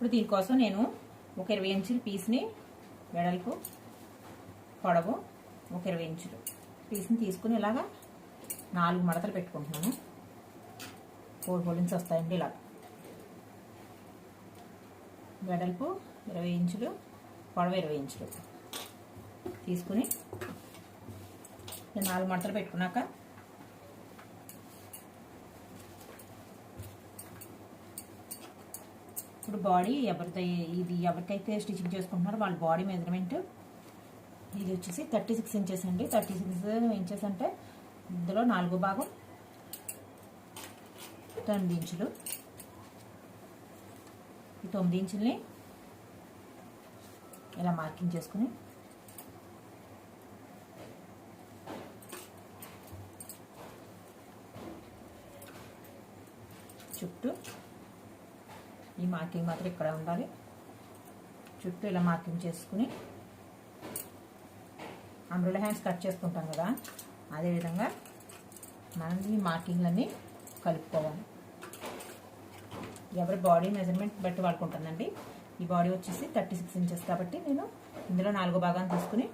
ఇప్పుడు దీనికోసం నేను ఒక ఇరవై ఇంచుల పీస్ని వెడల్పు పొడవు ఒక ఇరవై ఇంచులు. పీస్ని తీసుకుని ఇలాగా నాలుగు మడతలు పెట్టుకుంటున్నాను. ఫోర్ ఫోర్ వస్తాయండి ఇలా. వెడల్పు ఇరవై ఇంచులు పొడవ ఇరవై ఇంచులు. తీసుకుని నాలుగు మడతలు పెట్టుకున్నాక ఇప్పుడు బాడీ ఎవరిదై ఇది ఎవరికైతే స్టిచ్చింగ్ చేసుకుంటున్నారో వాళ్ళ బాడీ మెజర్మెంట్ ఇది వచ్చేసి థర్టీ సిక్స్ ఇంచెస్ అండి. థర్టీ సిక్స్ ఇంచెస్ అంటే ఇందులో నాలుగో భాగం తొమ్మిది ఇంచులు ఈ తొమ్మిది ఇంచుల్ని ఇలా మార్కింగ్ చేసుకుని చుట్టూ ఈ మార్కింగ్ మాత్రం ఇక్కడ ఉండాలి. చుట్టూ ఇలా మార్కింగ్ చేసుకుని అంబ్రెలా హ్యాండ్స్ కట్ చేసుకుంటాం కదా. అదేవిధంగా మనం ఈ మార్కింగ్లన్నీ కలుపుకోవాలి. ఎవరి బాడీ మెజర్మెంట్ బట్టి వాడుకుంటానండి. ఈ బాడీ వచ్చేసి థర్టీ సిక్స్ ఇంచెస్ కాబట్టి నేను ఇందులో నాలుగో భాగాన్ని తీసుకుని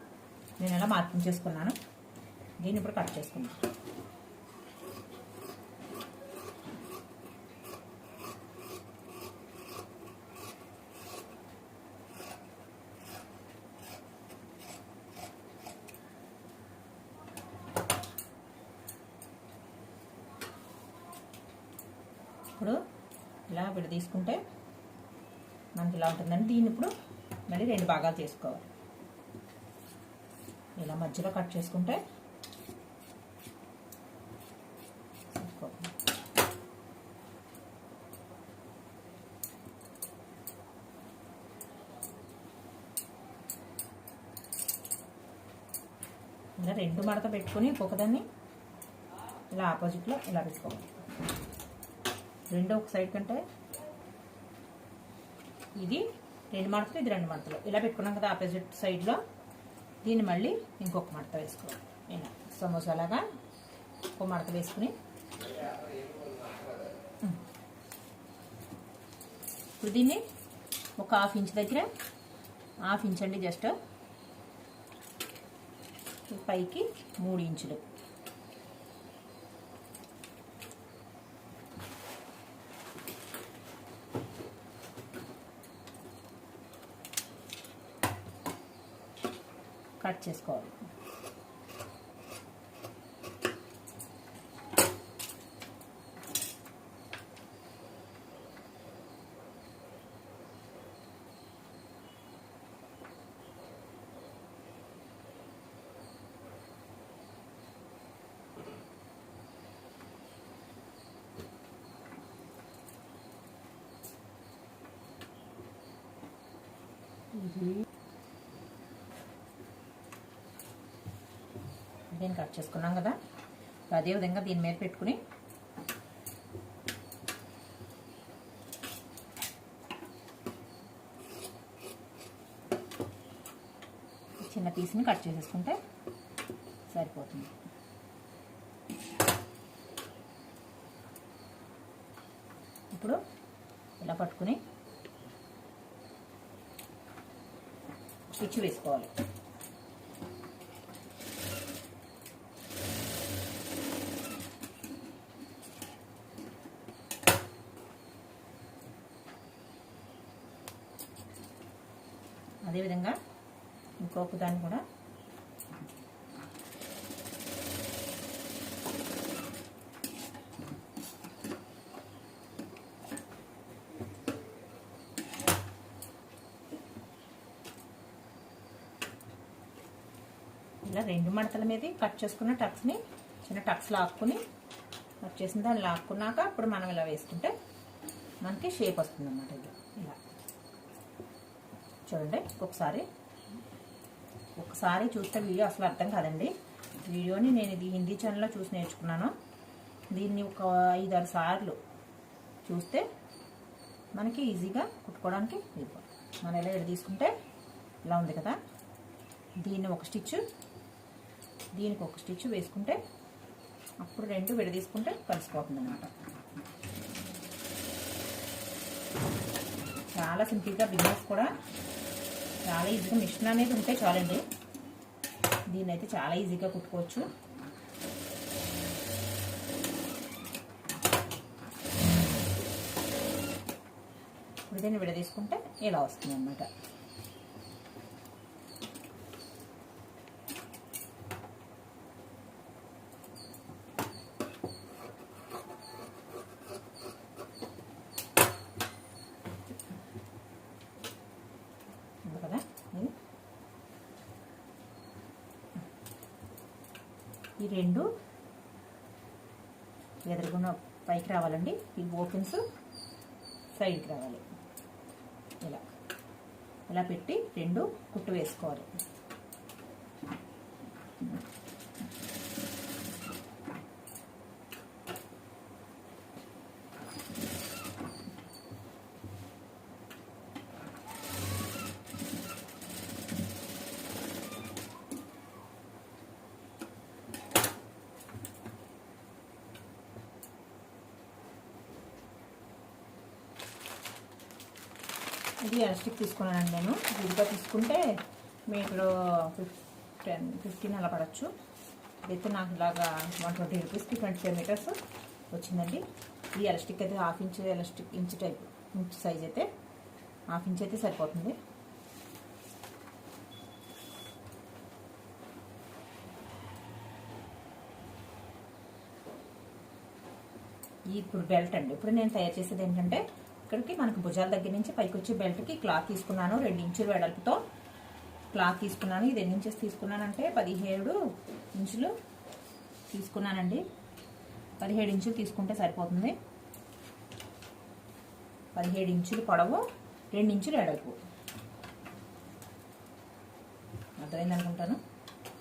నేను ఇలా మార్కింగ్ చేసుకున్నాను దీన్ని ఇప్పుడు కట్ చేసుకున్నాను ఇప్పుడు ఇలా విడ తీసుకుంటే మనకి ఇలా ఉంటుందండి దీన్ని ఇప్పుడు మళ్ళీ రెండు భాగాలు చేసుకోవాలి. ఇలా మధ్యలో కట్ చేసుకుంటే ఇలా రెండు మడత పెట్టుకుని ఒక్కొక్కదాన్ని ఇలా ఆపోజిట్లో ఇలా పెట్టుకోవాలి. రెండు ఒక సైడ్ కంటే ఇది రెండు మడతలు ఇది రెండు మడతలు. ఇలా పెట్టుకున్నాం కదా ఆపోజిట్ సైడ్లో దీన్ని మళ్ళీ ఇంకొక మడత వేసుకోవాలి. ఇలా సమోసాలాగా ఒక మడత వేసుకుని. ఇప్పుడు దీన్ని ఒక హాఫ్ ఇంచ్ దగ్గర హాఫ్ ఇంచ్ అండి జస్ట్. పైకి మూడు ఇంచులు. కట్ చేసుకోవాలి Mm-hmm. దీన్ని కట్ చేసుకున్నాం కదా. అదే విధంగా దీని మీద పెట్టుకుని చిన్న పీస్ని కట్ చేసేసుకుంటే సరిపోతుంది. ఇప్పుడు ఇలా పట్టుకుని స్టిచ్ వేసుకోవాలి. అదేవిధంగా ఇంకొక దాన్ని కూడా ఇలా రెండు మడతల మీద కట్ చేసుకున్న టక్స్ని చిన్న టక్స్ లాక్కుని కట్ చేసిన దాన్ని లాక్కున్నాక అప్పుడు మనం ఇలా వేసుకుంటే మనకి షేప్ వస్తుంది అన్నమాట ఇది. చూడండి ఒకసారి. ఒకసారి చూస్తే వీడియో అసలు అర్థం కాదండి. వీడియోని నేను ఇది హిందీ ఛానల్లో చూసి నేర్చుకున్నాను. దీన్ని ఒక ఐదారు సార్లు చూస్తే మనకి ఈజీగా కుట్టుకోవడానికి మనం ఎలా ఎడ తీసుకుంటే ఇలా ఉంది కదా. దీన్ని ఒక స్టిచ్ దీనికి ఒక స్టిచ్ వేసుకుంటే అప్పుడు రెండు విడదీసుకుంటే కలిసిపోతుంది అనమాట చాలా సింపుల్గా బిజినెస్ కూడా చాలా ఈజీగా మిషన్ అనేది ఉంటే చాలండి. దీన్ని అయితే చాలా ఈజీగా కుట్టుకోవచ్చు. ఇప్పుడు దీన్ని విడదీసుకుంటే ఇలా వస్తుంది అన్నమాట ఉంది కదా ఇది ఈ రెండు ఎదురుగున్న పైకి రావాలండి. ఈ ఓపెన్స్ సైడ్కి రావాలి. ఇలా. ఇలా పెట్టి రెండు కుట్టు వేసుకోవాలి. ఇది ఎలాస్టిక్ తీసుకున్నానండి నేను. విడిగా తీసుకుంటే మీటర్ టెన్ ఫిఫ్టీన్ అలా పడచ్చు. అయితే నాకు ఇలాగా వన్ ట్వంటీ రూపీస్కి ట్వంటీ ఫైవ్ మీటర్స్ వచ్చిందండి. ఈ ఎలస్టిక్ అయితే half inch elastic inch type inch size అయితే హాఫ్ ఇంచ్ అయితే సరిపోతుంది. ఇప్పుడు బెల్ట్ అండి. ఇప్పుడు నేను తయారు చేసేది ఏంటంటే ఇక్కడికి మనకు భుజాల దగ్గర నుంచి పైకి వచ్చే బెల్ట్కి క్లాత్ తీసుకున్నాను రెండు ఇంచులు వెడల్పుతో క్లాత్ తీసుకున్నాను. ఇది ఎన్ని ఇంచెస్ తీసుకున్నానంటే పదిహేడు ఇంచులు తీసుకున్నానండి. పదిహేడు ఇంచులు తీసుకుంటే సరిపోతుంది. పదిహేడు ఇంచులు పొడవు రెండు ఇంచులు వెడల్పు. అర్థమైంది అనుకుంటాను?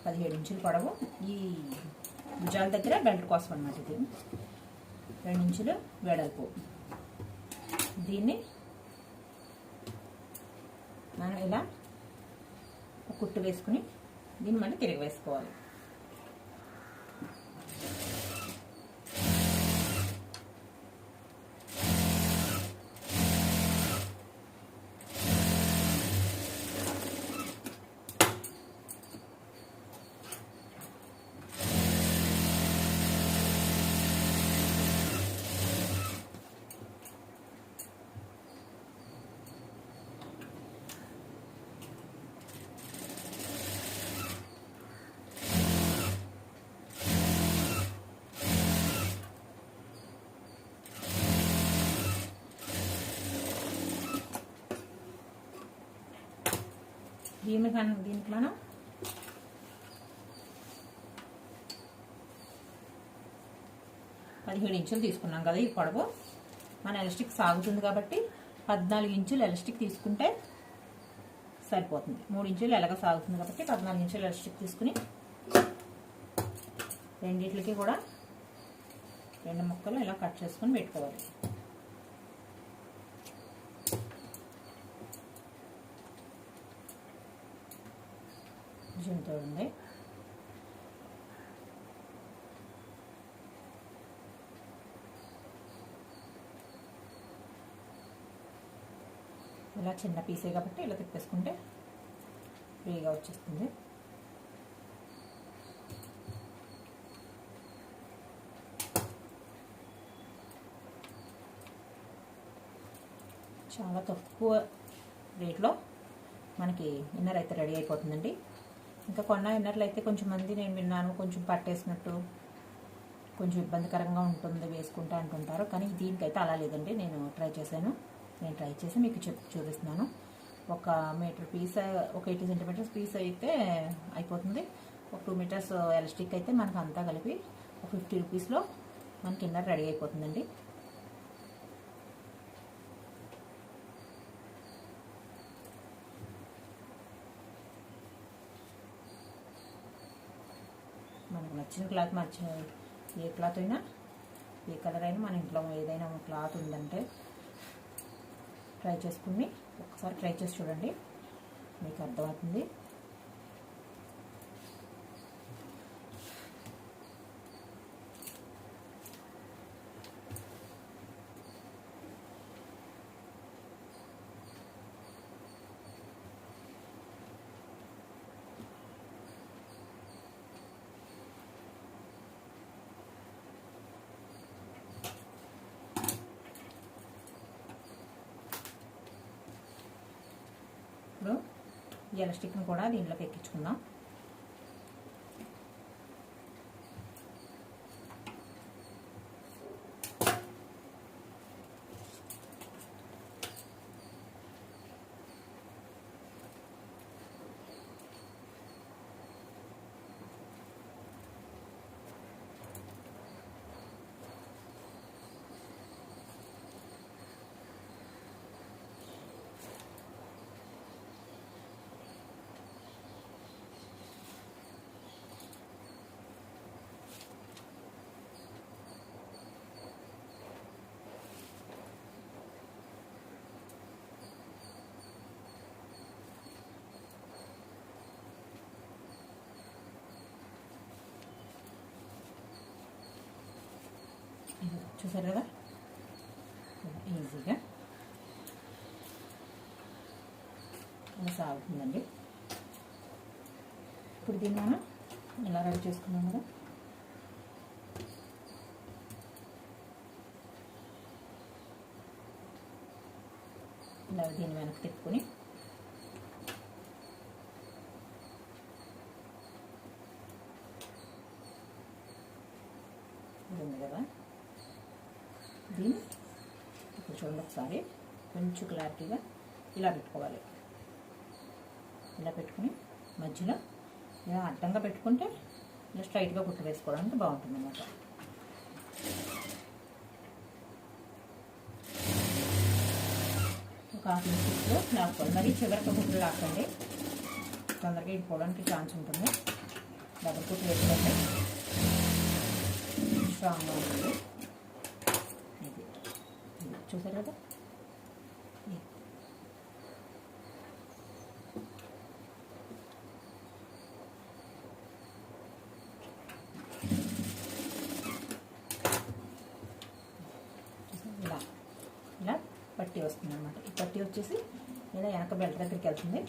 పదిహేడు ఇంచులు పొడవు. ఈ భుజాల దగ్గర బెల్ట్ కోసం అనమాట ఇది. రెండు ఇంచులు వెడల్పు. దీన్ని మనం ఇలా కుట్టు వేసుకుని దీన్ని మళ్ళీ తిరిగి వేసుకోవాలి. దీని కన్ దీనికి మనం పదిహేడు ఇంచులు తీసుకున్నాం కదా ఈ పొడవు. మన ఎలస్టిక్ సాగుతుంది కాబట్టి పద్నాలుగు ఇంచులు ఎలస్టిక్ తీసుకుంటే సరిపోతుంది. మూడు ఇంచులు ఎలాగ సాగుతుంది కాబట్టి పద్నాలుగు ఇంచులు ఎలస్టిక్ తీసుకుని రెండింటికి కూడా రెండు ముక్కలు ఇలా కట్ చేసుకొని పెట్టుకోవాలి. జంతో ఉంది. ఇలా చిన్న పీసే కాబట్టి ఇలా తిప్పేసుకుంటే ఫ్రీగా వచ్చేస్తుంది. చాలా తక్కువ రేట్లో మనకి ఇన్నర్ అయితే రెడీ అయిపోతుందండి. ఇంకా కొన్న విన్నట్లయితే అయితే కొంచెం మంది నేను విన్నాను కొంచెం పట్టేసినట్టు కొంచెం ఇబ్బందికరంగా ఉంటుంది వేసుకుంటా అంటుంటారు. కానీ దీనికైతే అలా లేదండి. నేను ట్రై చేశాను. నేను ట్రై చేసి మీకు చెప్ చూపిస్తున్నాను. ఒక మీటర్ పీస్ ఒక ఎయిటీ సెంటీమీటర్స్ పీస్ అయితే అయిపోతుంది. ఒక టూ మీటర్స్ ఎలాస్టిక్ అయితే మనకు అంతా కలిపి ఒక ఫిఫ్టీ రూపీస్లో మనకి ఇన్నర్ రెడీ అయిపోతుందండి మనకు నచ్చిన క్లాత్ మర్చి ఏ క్లాత్ అయినా ఏ కలర్ అయినా మన ఇంట్లో ఏదైనా క్లాత్ ఉందంటే ట్రై చేసుకుని ఒకసారి ట్రై చేసి చూడండి. మీకు అర్థమవుతుంది. ఈ ఎలాస్టిక్ని కూడా దీంట్లోకి ఎక్కించుకుందాం ఇది చూసారు కదా? ఈజీగా. ఇలా సాగుతుందండి. ఇప్పుడు దీన్ని మనం ఇలా రెడీ చేసుకున్నాం కదా? ఇలా దీన్ని వెనక్కి తిప్పుకొని ఇది ఉంది కదా దీన్ని ఇప్పుడు చూడండి ఒకసారి. కొంచెం క్లారిటీగా ఇలా పెట్టుకోవాలి. ఇలా పెట్టుకుని మధ్యలో ఇలా అడ్డంగా పెట్టుకుంటే ఇలా స్ట్రైట్గా కుట్టు వేసుకోవడానికి బాగుంటుంది అన్నమాట ఒక హాఫ్ ఇంచులో లాక్కోవాలి మరి చివరికి కుట్లు లాక్కండి తొందరగా ఇడిపోవడానికి ఛాన్స్ ఉంటుంది. డబుల్ కుట్లు వేసుకోండి. స్ట్రాంగ్గా ఉంటుంది. చూసారు కదా? ఇలా ఇలా పట్టి వస్తుంది అనమాట ఈ పట్టి వచ్చేసి ఇలా వెనక బెల్ట్ దగ్గరికి వెళ్తుంది.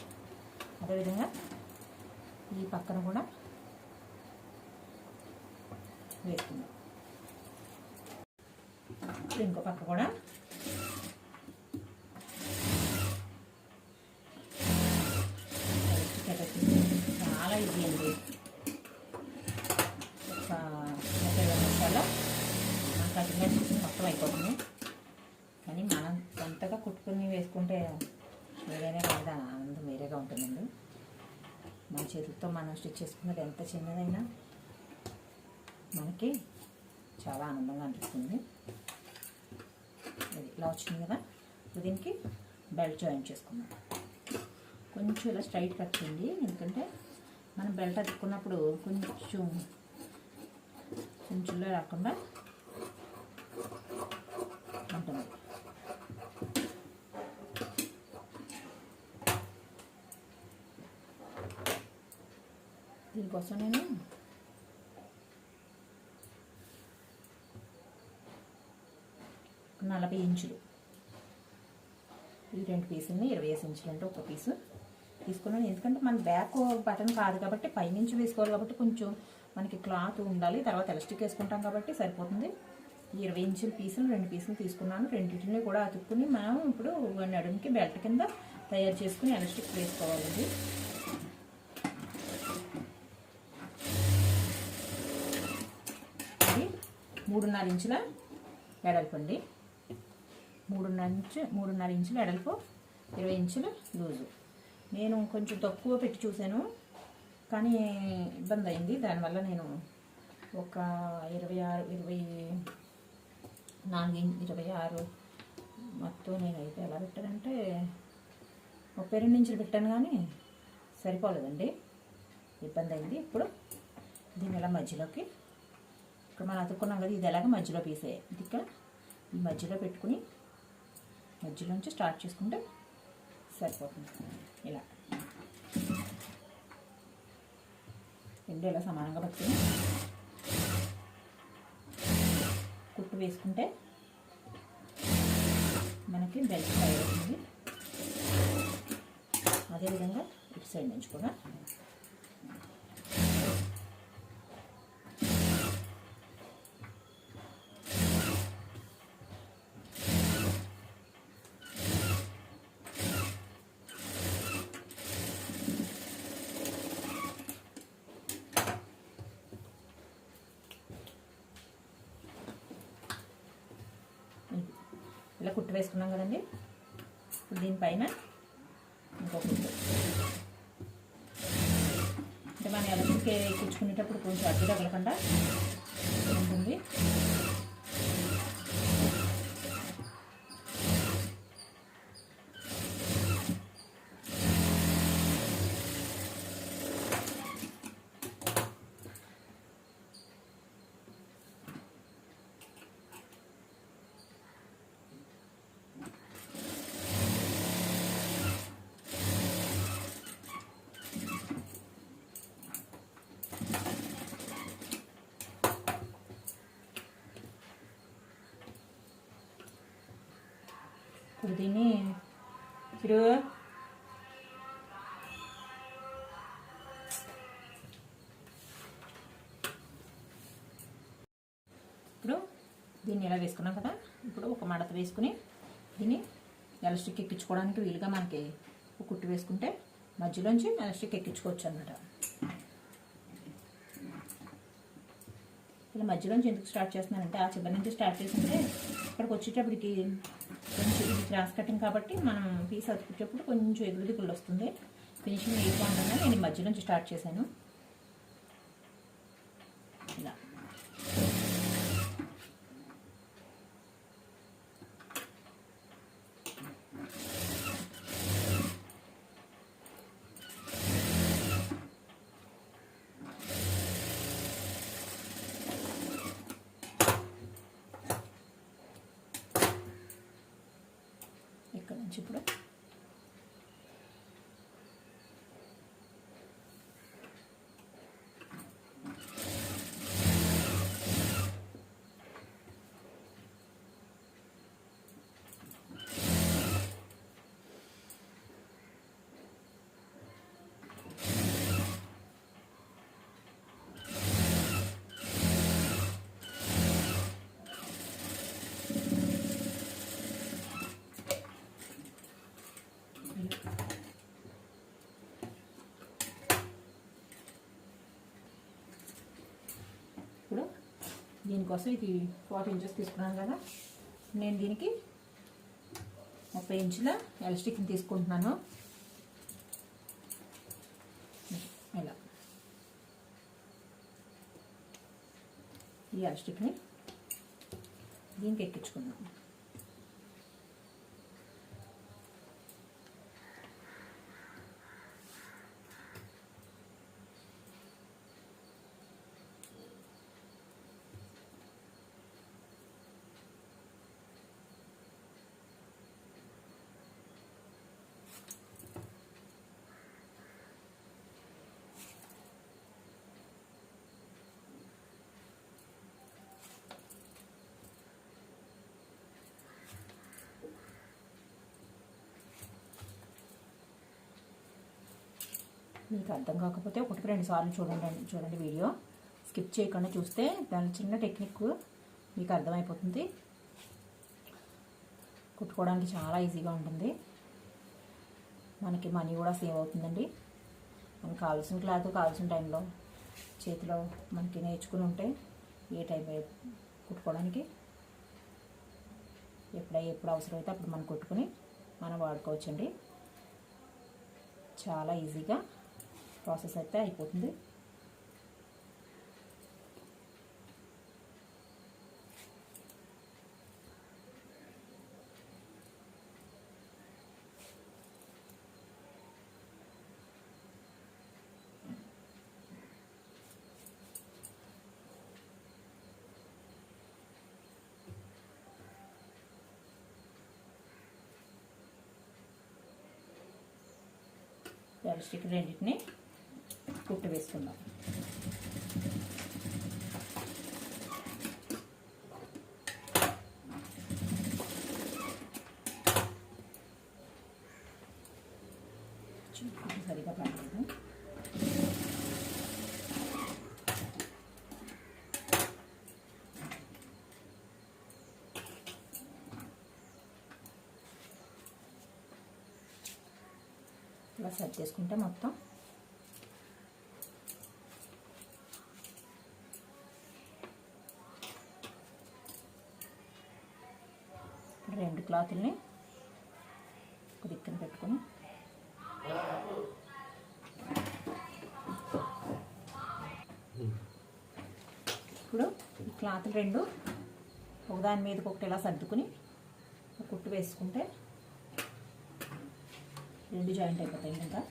అదేవిధంగా ఈ పక్కన కూడా వేసుకుందాం ఇంకో పక్క కూడా చాలా ఈజీ అండి ఒక ముప్పై ఐదు నిమిషాల్లో మన కటింగ్ చూసి మొత్తం అయిపోతుంది కానీ మనం సొంతగా కుట్టుకుని వేసుకుంటే వేరేనే కదా ఆనందం వేరేగా ఉంటుందండి మన మనం స్టిచ్ చేసుకున్నది ఎంత చిన్నదైనా మనకి చాలా ఆనందంగా అనిపిస్తుంది. ఇది ఇలా వచ్చింది కదా? దీనికి బెల్ట్ జాయిన్ చేసుకున్నాం కొంచెం ఇలా స్ట్రైట్ కట్ చేయండి. ఎందుకంటే మనం బెల్ట్ అతుక్కున్నప్పుడు కొంచెం కొంచెంలో రాకుండా ఉంటుంది. దీనికోసం నేను. నలభై ఇంచులు. ఈ రెండు పీసులని ఇరవై ఐదు ఇంచులు అంటే ఒక పీసు తీసుకున్నాను. ఎందుకంటే మన బ్యాక్ బటన్ కాదు కాబట్టి పైనుంచి వేసుకోవాలి కాబట్టి కొంచెం మనకి క్లాత్ ఉండాలి. తర్వాత ఎలాస్టిక్ వేసుకుంటాం కాబట్టి సరిపోతుంది. ఇరవై ఇంచుల పీసులు రెండు పీసులు తీసుకున్నాను. రెండింటిని కూడా అతుక్కుని మనం ఇప్పుడు నడుముకి బెల్ట్ కింద తయారు చేసుకుని ఎలాస్టిక్ వేసుకోవాలండి ఇది మూడున్నర ఇంచుల వెడల్పు అండి. మూడున్నర ఇంచు మూడున్నర ఇంచుల వెడల్పు ఇరవై ఇంచుల లూజు. నేను కొంచెం తక్కువ పెట్టి చూశాను కానీ ఇబ్బంది అయింది. దానివల్ల నేను ఒక ఇరవై ఆరు ఇరవై నాలుగు ఇరవై ఆరు మొత్తం నేను అయితే ఎలా పెట్టానంటే ముప్పై రెండు ఇంచులు పెట్టాను కానీ సరిపోలేదండి. ఇబ్బంది అయింది. ఇప్పుడు దీని ఇలా మధ్యలోకి ఇక్కడ మనం అతుక్కున్నాం కదా ఇది ఎలాగ మధ్యలో పీసే. ఇది ఇక్కడ ఈ మధ్యలో పెట్టుకుని మధ్యలోంచి స్టార్ట్ చేసుకుంటే సరిపోతుంది. ఇలా. రెండు ఇలా సమానంగా పట్టుకుని కుట్టు వేసుకుంటే మనకి బెల్ట్ తయారవుతుంది. అదేవిధంగా ఇటు సైడ్ నుంచి కూడా ఇలా కుట్టు వేసుకున్నాం కదండి. దీనిపైన ఇంకో కుట్టు. అంటే మనం ఎలక్ట్రిక్ ఎక్కించుకునేటప్పుడు కొంచెం అడ్డు తగలకుండా ఉంటుంది. ఇప్పుడు దీన్ని ఇప్పుడు దీన్ని ఇలా వేసుకున్నాం కదా? ఇప్పుడు ఒక మడత వేసుకుని దీన్ని ఎలస్టిక్ ఎక్కించుకోవడానికి వీలుగా మనకి ఒక కుట్టు వేసుకుంటే మధ్యలోంచి ఎలస్టిక్ ఎక్కించుకోవచ్చు అనమాట ఇలా మధ్యలోంచి ఎందుకు స్టార్ట్ చేస్తున్నానంటే ఆ చివరి నుంచి స్టార్ట్ చేస్తుంటే ఇక్కడికి వచ్చేటప్పటికి కొంచెం క్రాస్ కటింగ్ కాబట్టి మనం పీస్ అతుకునేటప్పుడు కొంచెం ఎగురు దిగులు వస్తుంది ఫినిషింగ్ ఏ బాగుంటుందని నేను మధ్య నుంచి స్టార్ట్ చేశాను ఇలా ఇక్కడ నుంచి ఇప్పుడు ఇప్పుడు దీనికోసం ఇది ఫార్టీ ఇంచెస్ తీసుకున్నాను కదా. నేను దీనికి ముప్పై ఇంచుల ఎలస్టిక్ని తీసుకుంటున్నాను. ఇలా. ఈ ఎలస్టిక్ని దీనికి ఎక్కించుకున్నాను మీకు అర్థం కాకపోతే ఒకటికి రెండు సార్లు చూడండి చూడండి వీడియో. స్కిప్ చేయకుండా చూస్తే దాని చిన్న టెక్నిక్ మీకు అర్థమైపోతుంది. కుట్టుకోవడానికి చాలా ఈజీగా ఉంటుంది. మనకి మనీ కూడా సేవ్ అవుతుందండి. మనకు కావాల్సిన క్లాత్ కావాల్సిన టైంలో చేతిలో మనకి నేర్చుకుని ఉంటే ఏ టైం కుట్టుకోవడానికి ఎప్పుడై ఎప్పుడు అవసరమైతే అప్పుడు మనం కుట్టుకుని మనం వాడుకోవచ్చండి. చాలా ఈజీగా ప్రాసెస్ అయితే అయిపోతుంది స్టిక్ రెండింటిని కుట్టు వేసుకుందాం. సరిగా పడలేదు ఇలా సెట్ చేసుకుంటే మొత్తం క్లాత్ని ఒక దిక్కున పెట్టుకొని. ఇప్పుడు ఈ క్లాత్లు రెండు ఒకదాని మీదకి ఒకటి ఇలా సర్దుకుని ఒక కుట్టు వేసుకుంటే రెండు జాయింట్ అయిపోతాయి ఇంకా.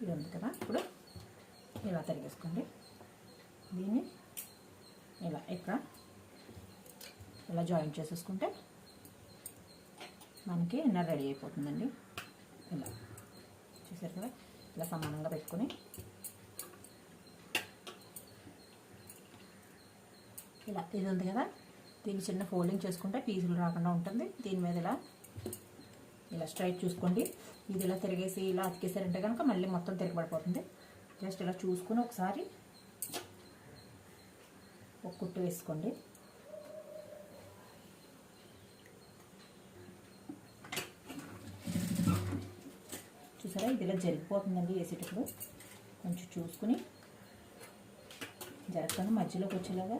ఇది ఉంది కదా ఇప్పుడు ఇలా తరిగేసుకోండి. దీన్ని ఇలా ఇక్కడ ఇలా జాయింట్ చేసేసుకుంటే మనకి ఇన్నర్ రెడీ అయిపోతుందండి. ఇలా చూసారు కదా ఇలా సమానంగా పెట్టుకొని ఇలా ఇది ఉంది కదా దీన్ని చిన్న ఫోల్డింగ్ చేసుకుంటే పీసులు రాకుండా ఉంటుంది. దీని మీద ఇలా ఇలా స్ట్రైట్ చూసుకోండి. ఇది ఇలా తిరిగేసి ఇలా అతికేసారంటే కనుక మళ్ళీ మొత్తం తిరగబడిపోతుంది. జస్ట్ ఇలా చూసుకుని ఒకసారి ఒక కుట్టు వేసుకోండి. చూసారా? ఇది ఇలా జరిగిపోతుందండి వేసేటప్పుడు. కొంచెం చూసుకుని జరగకుండా మధ్యలోకి వచ్చేలాగా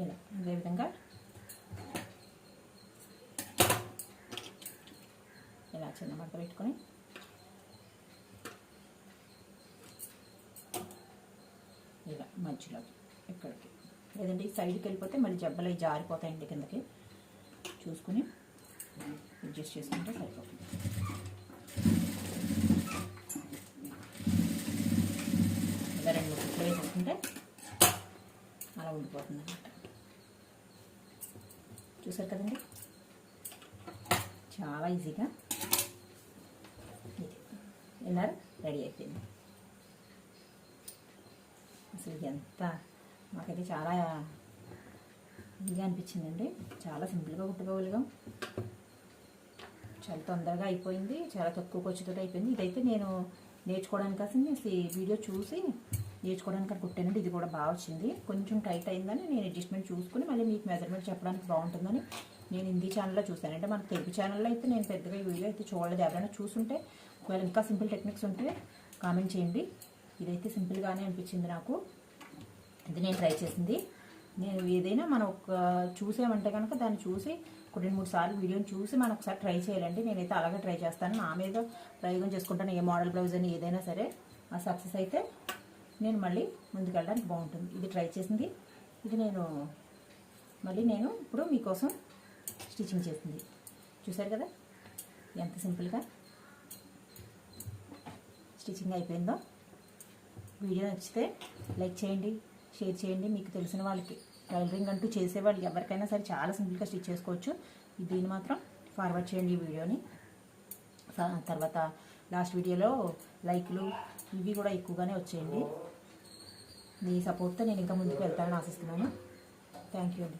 ఇలా అదేవిధంగా ఇలా చిన్న మడత పెట్టుకొని ఇలా మంచిలో ఇక్కడికి. లేదంటే ఈ సైడ్కి వెళ్ళిపోతే మళ్ళీ జబ్బలు అవి జారిపోతాయండి కిందకి. చూసుకుని అడ్జస్ట్ చేసుకుంటే సరిపోతుంది. ఇలా రెండు మూడు వేసుకుంటే అలా ఉండిపోతుంది అన్నమాట. చూసారు కదండి? చాలా ఈజీగా ఇది విన్నారు రెడీ అయిపోయింది. అసలు ఎంత మాకైతే చాలా ఇదిగా అనిపించిందండి. చాలా సింపుల్గా కుట్టుకోగలిగాం. చాలా తొందరగా అయిపోయింది. చాలా తక్కువ ఖర్చుతో అయిపోయింది. ఇదైతే నేను నేర్చుకోవడానికి అసలు అసలు ఈ వీడియో చూసి నేర్చుకోవడానికి అక్కడ కుట్టానండి. ఇది కూడా బాగా వచ్చింది. కొంచెం టైట్ అయిందని నేను అడ్జస్ట్మెంట్ చూసుకుని మళ్ళీ మీకు మెజర్మెంట్ చెప్పడానికి బాగుంటుందని నేను హిందీ ఛానల్లో చూశాను అంటే మన తెలుగు ఛానల్లో అయితే నేను పెద్దగా వీడియో అయితే చూడలేదు. ఎవరైనా చూసుంటే ఒకవేళ ఇంకా సింపుల్ టెక్నిక్స్ ఉంటే కామెంట్ చేయండి. ఇదైతే సింపుల్గానే అనిపించింది నాకు. ఇది నేను ట్రై చేసింది. నేను ఏదైనా మనం ఒక చూసామంటే కనుక దాన్ని చూసి ఒక రెండు మూడు సార్లు వీడియోని చూసి మనం ఒకసారి ట్రై చేయాలండి. నేనైతే అలాగే ట్రై చేస్తాను. నా మీద ప్రయోగం చేసుకుంటాను. ఏ మోడల్ బ్లౌజ్ అని ఏదైనా సరే. ఆ సక్సెస్ అయితే నేను మళ్ళీ ముందుకెళ్ళడానికి బాగుంటుంది. ఇది ట్రై చేసింది. ఇది నేను మళ్ళీ నేను ఇప్పుడు మీకోసం స్టిచ్చింగ్ చేసింది. చూసారు కదా? ఎంత సింపుల్గా స్టిచ్చింగ్ అయిపోయిందో. వీడియో నచ్చితే లైక్ చేయండి షేర్ చేయండి. మీకు తెలిసిన వాళ్ళకి టైలరింగ్ అంటూ చేసేవాళ్ళు ఎవరికైనా సరే చాలా సింపుల్గా స్టిచ్ చేసుకోవచ్చు. దీన్ని మాత్రం ఫార్వర్డ్ చేయండి ఈ వీడియోని. తర్వాత లాస్ట్ వీడియోలో లైక్లు ఇవి కూడా ఎక్కువగానే వచ్చేయండి. మీ సపోర్ట్తో నేను ఇంకా ముందుకు వెళ్తానని ఆశిస్తున్నాను. థ్యాంక్ యూ అండి.